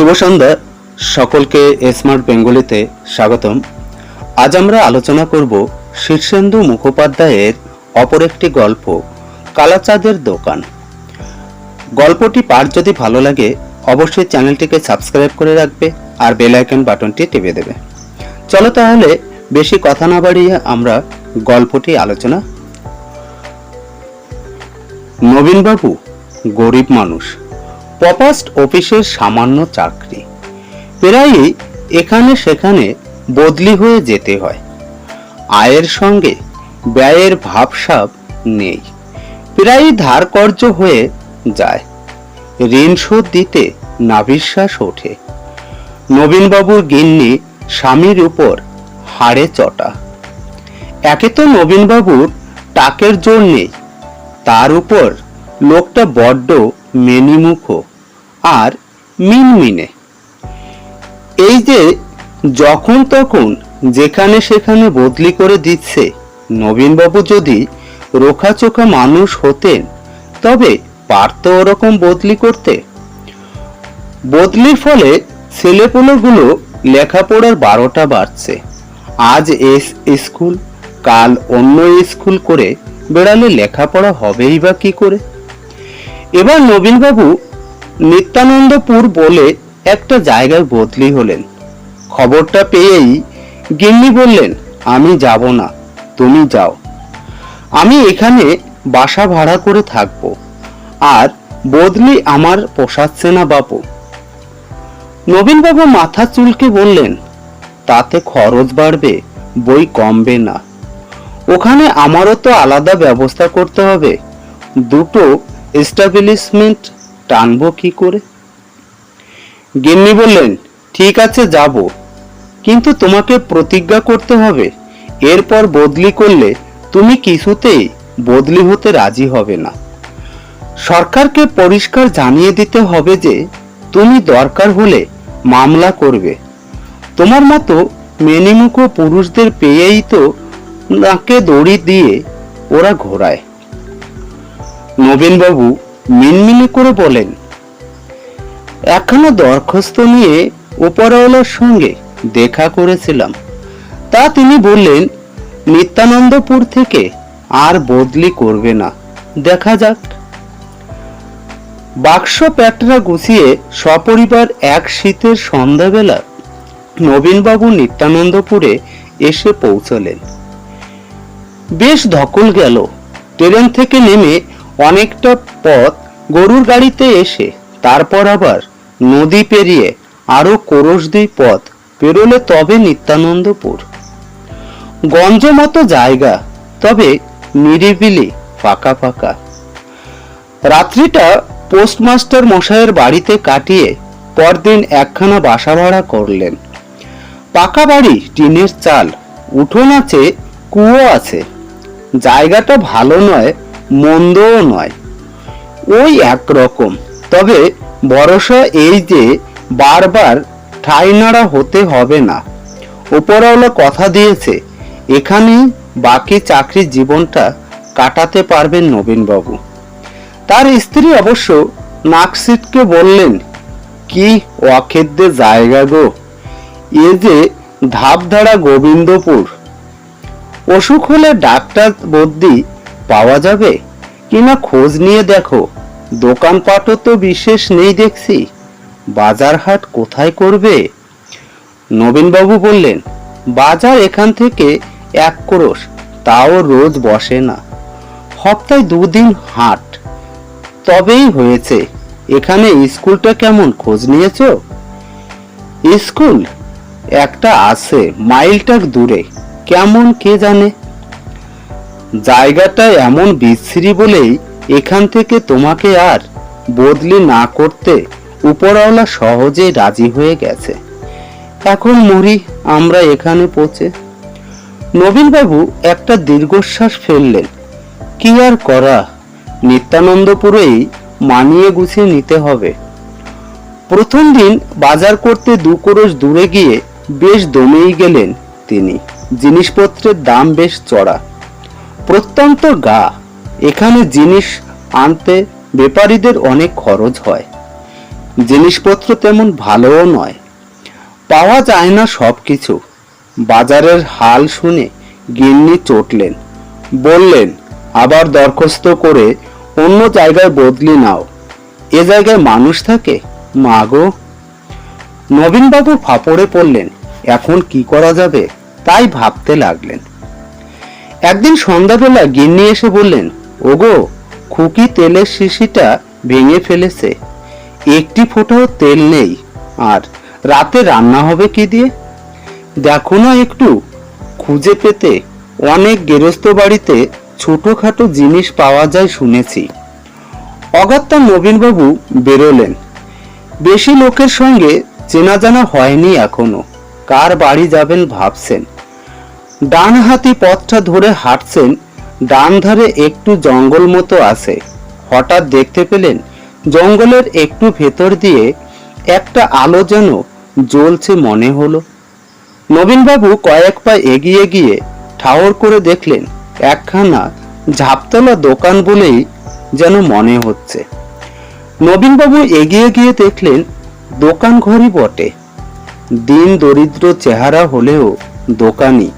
শুভ সন্ধ্যা। সকলকে স্মার্ট বেঙ্গলিতে স্বাগতম। আজ আমরা আলোচনা করব শীর্ষেন্দু মুখোপাধ্যায়ের অপর একটি গল্প, কালাচাঁদের দোকান। গল্পটি পাঠ যদি ভালো লাগে, অবশ্যই চ্যানেলটিকে সাবস্ক্রাইব করে রাখবে আর বেল আইকন বাটনটি টিপে দেবে। চলো তাহলে বেশি কথা না বাড়িয়ে আমরা গল্পটি আলোচনা। নবীনবাবু, গরিব মানুষ। পপাস্ট অফিসের সামান্য চাকরি। প্রায়ই এখানে সেখানে বদলি হয়ে যেতে হয়। আয়ের সঙ্গে ব্যয়ের ভাবসাব নেই। প্রায়ই ধার কর্য হয়ে যায়। ঋণ শোধ দিতে নাবিশ্বাস ওঠে। নবীনবাবুর গিন্নি স্বামীর উপর হাড়ে চটা। একে তো নবীনবাবুর টাকের জোর নেই। তার উপর লোকটা বড্ড মেনিমুখ। আর মিনমিনে। এই যে যখন তখন যেখানে সেখানে বদলি করে দিচ্ছে, নবীনবাবু যদি রোখাচোখা মানুষ হতেন, তবে পারত ওরকম বদলি করতে। বদলির ফলে ছেলেপুলেগুলো লেখাপড়ার বারোটা বাড়ছে। আজ এস স্কুল, কাল অন্য স্কুল করে বেড়ালে লেখাপড়া হবেই বা কি করে? এবার নবীনবাবু নিত্যানন্দপুর বলে একটা জায়গায় বদলি হলেন। খবরটা পেয়েই গিন্নি বললেন, আমি যাব না, তুমি যাও। আমি এখানে বাসা ভাড়া করে থাকব। আর বদলি আমার পোষাচ্ছে না বাপু। নবীনবাবু মাথা চুলকে বললেন, তাতে খরচ বাড়বে, বই কমবে না। ওখানে আমারও তো আলাদা ব্যবস্থা করতে হবে। দুটো এস্টাবলিশমেন্ট টানবো কি করে? গিন্নি বললেন, ঠিক আছে, যাব। কিন্তু তোমাকে প্রতিজ্ঞা করতে হবে। এরপর বদলি করলে তুমি কিছুতেই বদলি হতে রাজি হবে না। সরকারকে পরিষ্কার জানিয়ে দিতে হবে যে, তুমি দরকার হলে মামলা করবে। তোমার মতো মেনিমুখ পুরুষদের পেয়েই তো নাকে দড়ি দিয়ে ওরা ঘোরায়। নবীনবাবু মিনমিনে করে বলেন, এখনও দরখাস্ত নিয়ে ওপরওয়ালার সঙ্গে দেখা করেছিলাম। তা তিনি বললেন, নিত্যানন্দপুর থেকে আর বদলি করবে না। দেখা যাক। বাক্স প্যাটরা গুছিয়ে সপরিবার এক শীতের সন্ধ্যাবেলা নবীনবাবু নিত্যানন্দপুরে এসে পৌঁছলেন। বেশ ধকল গেল। ট্রেন থেকে নেমে অনেকটা পথ গরুর গাড়িতে এসে, তারপর আবার নদী পেরিয়ে আরও কোরসদি পথ পেরোলে তবে নিত্যানন্দপুর। গঞ্জ মতো জায়গা, তবে নিরিবিলি, ফাঁকা ফাঁকা। রাত্রিটা পোস্টমাস্টার মশাইয়ের বাড়িতে কাটিয়ে পরদিন একখানা বাসা ভাড়া করলেন। পাকা বাড়ি, টিনের চাল, উঠোন আছে, কুয়ো আছে। জায়গাটা ভালো নয় মন্দও নয়। ওই একরকম তবে ভরসা এই যে বারবার ঠাই নাড়া হতে হবে না। উপরওয়ালা কথা দিয়েছে, এখানেই বাকি চাকরির জীবনটা কাটাতে পারবেন নবীনবাবু। তার স্ত্রী অবশ্য নাকসিটকে বললেন, কি অখেদ্য জায়গা গো। এ যে ধাপধারা গোবিন্দপুর। অসুখ হলে ডাক্তার বদ্যি পাওয়া যাবে? কিনা খোঁজ নিয়ে দেখো। দোকানপাটও তো বিশেষ নেই দেখছি। বাজার হাট কোথায় করবে? নবীনবাবু বললেন, বাজার এখান থেকে এক ক্রোশ, তাও রোজ বসে না। সপ্তাহে দুদিন হাট। তবেই হয়েছে। এখানে স্কুলটা কেমন খোঁজ নিয়েছ? স্কুল? একটা আছে মাইলটাক দূরে। কেমন কে জানে? জায়গাটা এমন বিশ্রী বলেই এখান থেকে তোমাকে আর বদলি না করতে উপরওয়ালা সহজে রাজি হয়ে গেছে। এখন মরি, আমরা এখানে পৌঁছে। নবীনবাবু একটা দীর্ঘশ্বাস ফেললেন। কি আর করা? নিত্যানন্দপুরেই মানিয়ে গুছিয়ে নিতে হবে। প্রথম দিন বাজার করতে দু ক্রোশ দূরে গিয়ে বেশ দমেই গেলেন তিনি। জিনিসপত্রের দাম বেশ চড়া। প্রত্যন্ত গা, এখানে জিনিস আনতে ব্যাপারীদের অনেক খরচ হয়। জিনিসপত্র তেমন ভালোও নয়। পাওয়া যায় না সব কিছু বাজারের হাল শুনে গিন্নি চটলেন। বললেন, আবার দরখাস্ত করে অন্য জায়গায় বদলি নাও। এ জায়গায় মানুষ থাকে? মাগো নবীনবাবু ফাপড়ে পড়লেন। এখন কি করা যাবে? তাই ভাবতে লাগলেন। একদিন সন্ধ্যাবেলা গিন্নি এসে বললেন, ওগো, খুকি তেলের শিশিটা ভেঙে ফেলেছে। একটি ফোঁটাও তেল নেই। আর রাতে রান্না হবে কি দিয়ে? দেখো না একটু। খুঁজে পেতে অনেক গেরস্ত বাড়িতে ছোটখাটো জিনিস পাওয়া যায় শুনেছি। অগত্যা নবীনবাবু বেরোলেন। বেশি লোকের সঙ্গে চেনা জানা হয়নি এখনও। কার বাড়ি যাবেন ভাবছেন। ডান হাতি পথটা ধরে হাঁটছেন ডান ধারে একটু জঙ্গল মতো আছে। হঠাৎ দেখতে পেলেন, জঙ্গলের একটু ভেতর দিয়ে একটা আলো যেন জ্বলছে মনে হলো। নবীনবাবু কয়েক পা এগিয়ে গিয়ে ঠাওর করে দেখলেন, একখানা ঝাপতলা দোকান বলেই যেন মনে হচ্ছে। নবীনবাবু এগিয়ে গিয়ে দেখলেন দোকান ঘরই বটে। দিন দরিদ্র চেহারা হলেও দোকানি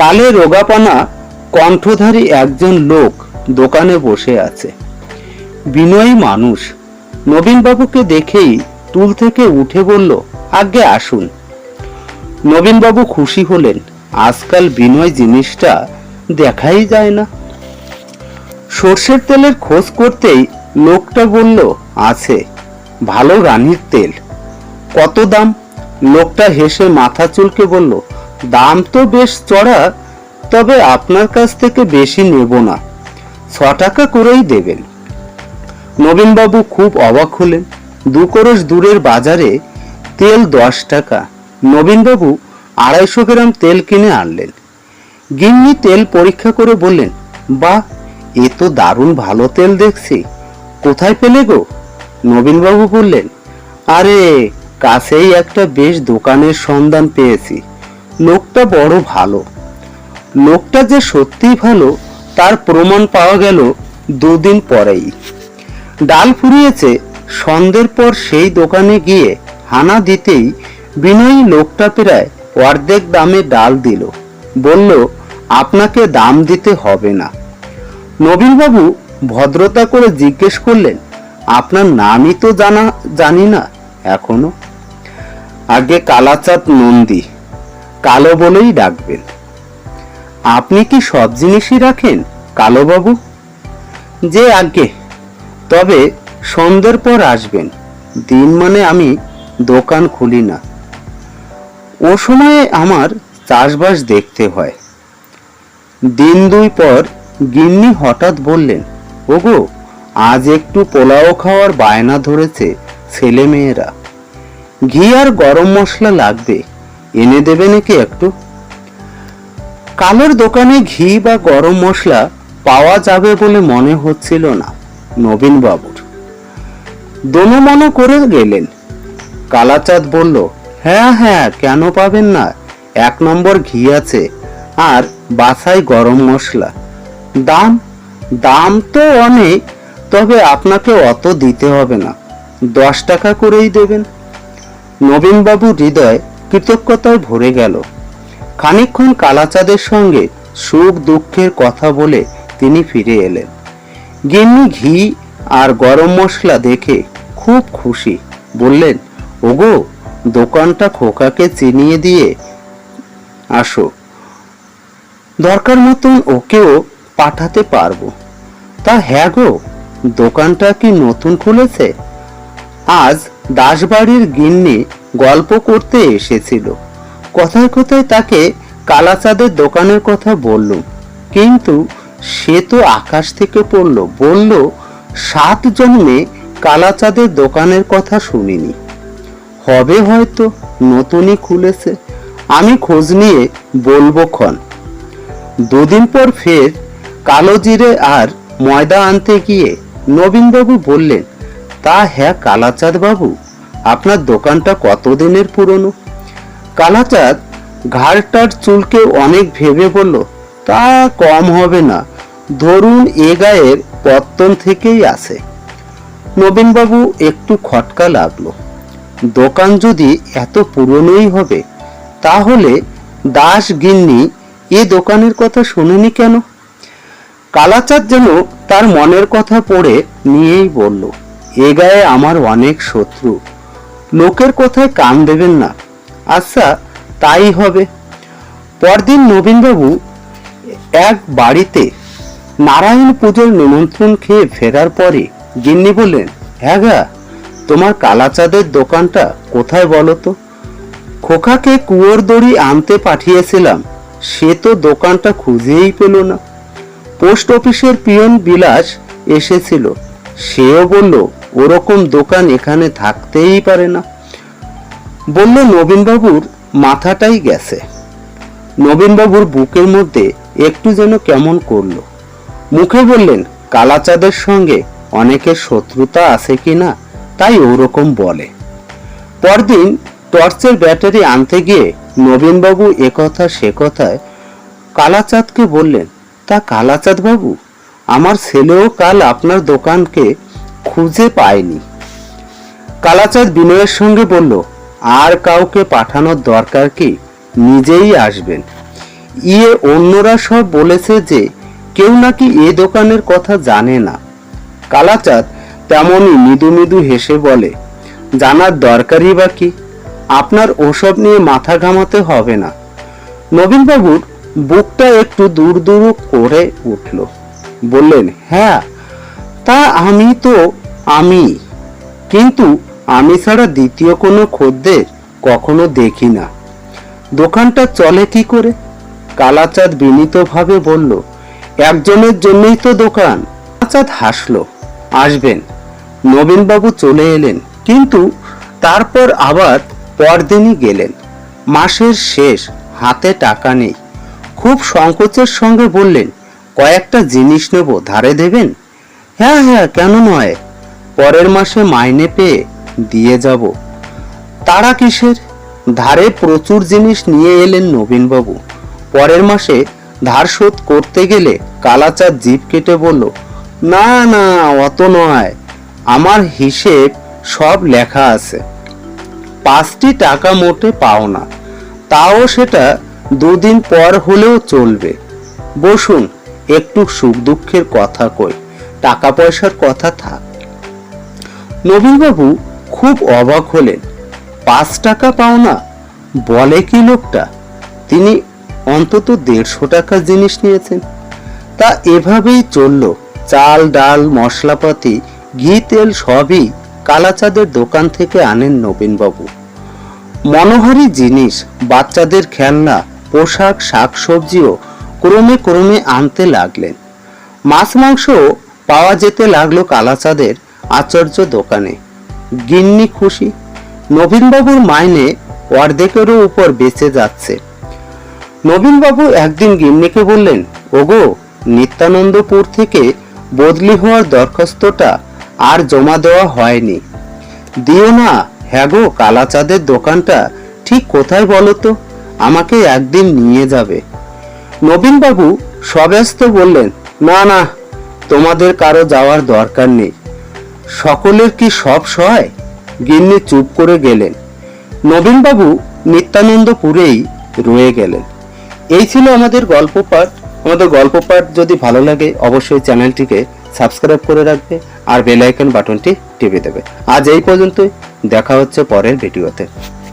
কালে রোগাপানা কণ্ঠধারী একজন লোক দোকানে বসে আছে। বিনয়ী মানুষ। নবীনবাবুকে দেখেই টুল থেকে উঠে বলল, আগে আসুন। নবীনবাবু খুশি হলেন। আজকাল বিনয় জিনিসটা দেখাই যায় না। সর্ষের তেলের খোঁজ করতেই লোকটা বলল, আছে, ভালো রানীর তেল। কত দাম? লোকটা হেসে মাথা চুলকে বলল দাম তো বেশ চড়া, তবে আপনার কাছ থেকে বেশি নেব না। ছ টাকা করেই দেবেন। নবীনবাবু খুব অবাক হলেন। দু করস দূরের বাজারে তেল দশ টাকা। নবীনবাবু আড়াইশো গ্রাম তেল কিনে আনলেন। গিন্নি তেল পরীক্ষা করে বললেন, বাহ, এ তো দারুণ ভালো তেল দেখছি। কোথায় পেলে গো? নবীনবাবু বললেন, আরে, কাছেই একটা বেশ দোকানের সন্ধান পেয়েছি। লোকটা বড় ভালো। লোকটা যে সত্যিই ভালো, তার প্রমাণ পাওয়া গেল দুদিন পরেই। ডাল ফুরিয়েছে, সন্ধ্যের পর সেই দোকানে গিয়ে হানা দিতেই বিনয়ী লোকটা প্রায় অর্ধেক দামে ডাল দিল। বলল, আপনাকে দাম দিতে হবে না। নবীনবাবু ভদ্রতা করে জিজ্ঞেস করলেন, আপনার নামই তো জানা, জানি না এখনও? আগে কালাচাঁদ নন্দী। কালো বলেই ডাকবেন। আপনি কি সব জিনিসই রাখেন, কালোবাবু? যে আগে তবে সন্ধ্যের পর আসবেন। দিন মানে আমি দোকান খুলি না। ও সময়ে আমার চাষবাস দেখতে হয়। দিন দুই পর গিন্নি হঠাৎ বললেন, ওগো, আজ একটু পোলাও খাওয়ার বায়না ধরেছে ছেলে মেয়েরা ঘি আর গরম মশলা লাগবে। এনে দেবে নাকি একটু? কালের দোকানে ঘি বা গরম মশলা পাওয়া যাবে বলে মনে হচ্ছিল না নবীন বাবুর দোনো মনে করে গেলেন। কালাচাঁদ বলল হ্যাঁ হ্যাঁ কেন পাবেন না? এক নম্বর ঘি আছে আর বাছাই গরম মশলা। দাম দাম তো অনেক, তবে আপনাকে অত দিতে হবে না। দশ টাকা করেই দেবেন। নবীনবাবু হৃদয় কৃতজ্ঞতায় ভরে গেল। খানিকক্ষণ কালাচাঁদের সঙ্গে সুখ দুঃখের কথা বলে তিনি ফিরে এলেন। গিন্নি ঘি আর গরম মশলা দেখে খুব খুশি। বললেন, ওগো, দোকানটা খোকাকে চিনিয়ে দিয়ে আসো। দরকার মতন ওকেও পাঠাতে পারব। তা হ্যাঁ গো, দোকানটা কি নতুন খুলেছে? আজ দাসবাড়ির গিন্নি গল্প করতে এসেছিল। কথায় কথায় তাকে কালাচাঁদের দোকানের কথা বলল। কিন্তু সে তো আকাশ থেকে পড়ল, বলল, সাত জন্মে কালাচাঁদের দোকানের কথা শুনিনি। হবে হয়তো নতুনই খুলেছে, আমি খোঁজ নিয়ে বলব ক্ষণ। দুদিন পর ফের কালো জিরে আর ময়দা আনতে গিয়ে নবীনবাবু বললেন, তা হ্যাঁ কালাচাঁদ বাবু আপনার দোকানটা কতদিনের পুরনো? কালাচাঁদ ঘাড়টার চুলকে অনেক ভেবে বলল, তা কম হবে না। ধরুন এ গায়ের পত্তন থেকেই আছে। নবীনবাবু একটু খটকা লাগল। দোকান যদি এত পুরনোই হবে, তাহলে দাস গিন্নি এ দোকানের কথা শুনেনি কেন? কালাচাঁদ যেন তার মনের কথা পড়ে নিয়েই বলল, এ গায়ে আমার অনেক শত্রু। লোকের কথায় কান দেবেন না। আচ্ছা তাই হবে। পরদিন নবীনবাবু এক বাড়িতে নারায়ণ পুজোর নিমন্ত্রণ খেয়ে ফেরার পরে গিন্নি বললেন হ্যাঁ তোমার কালাচাঁদের দোকানটা কোথায় বলো তো? খোকাকে কুয়োর দড়ি আনতে পাঠিয়েছিলাম, সে তো দোকানটা খুঁজেই পেল না। পোস্ট অফিসের পিয়ন বিলাস এসেছিল। সেও বলল ওরকম দোকান এখানে থাকতেই পারে না। বলল, নবীনবাবুর মাথাটাই গেছে। নবীনবাবুর বুকের মধ্যে একটু যেন কেমন করল। মুখে বললেন, কালাচাঁদের সঙ্গে অনেকের শত্রুতা আছে কিনা তাই ওরকম বলে। পরদিন টর্চের ব্যাটারি আনতে গিয়ে নবীনবাবু একথা সে কথায় কালাচাঁদকে বললেন, তা কালাচাঁদ বাবু আমার ছেলেও কাল আপনার দোকানকে খুঁজে পায়নি। কালাচাঁদ বিনয়ের সঙ্গে বলল, আর কাউকে পাঠানোর দরকার কি? নিজেই আসবেন। ইয়ে অন্যরা সব বলেছে যে, কেউ নাকি এ দোকানের কথা জানে না। কালাচাঁদ তেমনই মৃদু মৃদু হেসে বলে, জানার দরকারই বা কি? আপনার ওসব নিয়ে মাথা ঘামাতে হবে না। নবীনবাবুর বুকটা একটু দূর দূর করে উঠল। বললেন হ্যাঁ তা আমি তো আমি। কিন্তু আমি ছাড়া দ্বিতীয় কোনো খদ্দের কখনো দেখি না। দোকানটা চলে কি করে? কালাচাঁদ বিনীতভাবে বলল, একজনের জন্যই তো দোকান। কালাচাঁদ হাসল, আসবেন। নবীনবাবু চলে এলেন, কিন্তু তারপর আবার পরদিনই গেলেন। মাসের শেষ, হাতে টাকা নেই। খুব সংকোচের সঙ্গে বললেন, কয়েকটা জিনিস নেব, ধারে দেবেন? হ্যাঁ হ্যাঁ কেন নয়। পরের মাসে মাইনে পেয়ে দিয়ে যাব। তারা কিসের? ধারে প্রচুর জিনিস নিয়ে এলেন নবীনবাবু। পরের মাসে ধার শোধ করতে গেলে কালাচাঁদ জিভ কেটে বলল, না না, অত নয়। আমার হিসেব সব লেখা আছে। পাঁচটি টাকা মোটে পাও না। তাও সেটা দুদিন পর হলেও চলবে। বসুন, একটু সুখ দুঃখের কথা কই। টাকা পয়সার কথা থাক। নবীনবাবু খুব অবাক হলেন। পাঁচ টাকা পাও না, বলে কি লোকটা? তিনি অন্তত দেড়শো টাকা জিনিস নিয়েছেন। তা এভাবেই চলল। চাল, ডাল, মশলাপাতি, ঘি, তেল সবই কালাচাঁদের দোকান থেকে আনেন নবীনবাবু। মনোহারী জিনিস, বাচ্চাদের খেলনা, পোশাক, শাকসবজিও ক্রমে ক্রমে আনতে লাগলেন। মাছ মাংস পাওয়া যেতে লাগল কালাচাঁদের আচার্য দোকানে। গিন্নি খুশি। নবীনবাবুর মাইনে অর্ধেকেরও উপর বেঁচে যাচ্ছে। নবীনবাবু একদিন গিন্নিকে বললেন, ওগো, নিত্যানন্দপুর থেকে বদলি হওয়ার দরখাস্তটা আর জমা দেওয়া হয়নি। দিও না হ্যাঁ গো, কালাচাঁদের দোকানটা ঠিক কোথায় বলো তো? আমাকে একদিন নিয়ে যাবে। নবীনবাবু সব্যস্ত বললেন, না না তোমাদের কারও যাওয়ার দরকার নেই। সকলের কি সব সহায়? গিন্নি চুপ করে গেলেন। নবীনবাবু নিত্যানন্দপুরেই রয়ে গেলেন। এই ছিল আমাদের গল্প পাঠ। আমাদের গল্প পাঠ যদি ভালো লাগে, অবশ্যই চ্যানেলটিকে সাবস্ক্রাইব করে রাখবে আর বেল আইকন বাটনটি টিপে দেবে। আজ এই পর্যন্তই। দেখা হচ্ছে পরের ভিডিওতে।